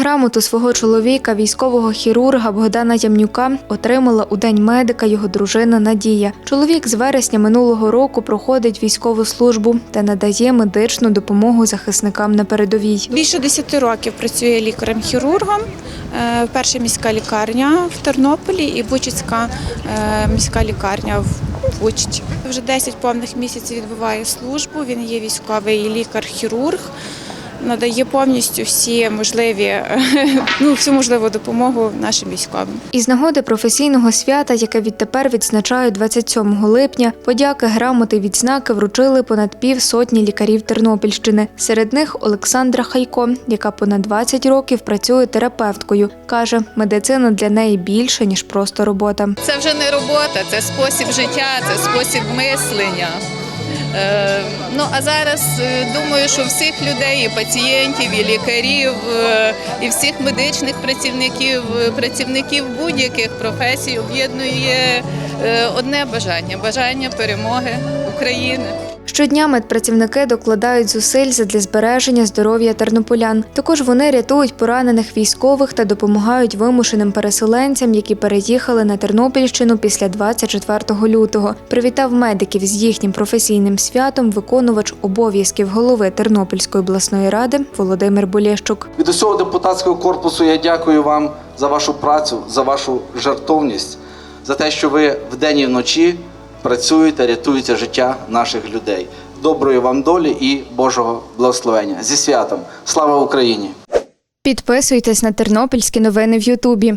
Грамоту свого чоловіка, військового хірурга Богдана Ямнюка, отримала у день медика його дружина Надія. Чоловік з вересня минулого року проходить військову службу та надає медичну допомогу захисникам на передовій. Більше 10 років працює лікарем-хірургом. Е, Перша міська лікарня в Тернополі і Бучицька е, міська лікарня в Бучичі. Вже 10 повних місяців відбуває службу. Він є військовий лікар-хірург. Надає повністю всі можливі, ну, всю можливу допомогу нашим військовим. Із нагоди професійного свята, яке відтепер відзначають 27 липня, подяки, грамоти відзнаки вручили понад пів сотні лікарів Тернопільщини. Серед них Олександра Хайко, яка понад 20 років працює терапевткою. Каже, медицина для неї більше ніж просто робота. Це вже не робота, це спосіб життя, це спосіб мислення. Е, ну а зараз е, думаю, що всіх людей, і пацієнтів, і лікарів, е, і всіх медичних працівників, працівників будь-яких професій об'єднує одне бажання бажання перемоги України. Щодня медпрацівники докладають зусиль задля збереження здоров'я тернополян. Також вони рятують поранених військових та допомагають вимушеним переселенцям, які переїхали на Тернопільщину після 24 лютого. Привітав медиків з їхнім професійним святом виконувач обов'язків голови Тернопільської обласної ради Володимир Болєщук. Від усього депутатського корпусу я дякую вам за вашу працю, за вашу жертовність, за те, що ви вдень і вночі працюєте, рятуєте життя наших людей. Доброї вам долі і Божого благословення. Зі святом! Слава Україні! Підписуйтесь на тернопільські новини в Ютубі.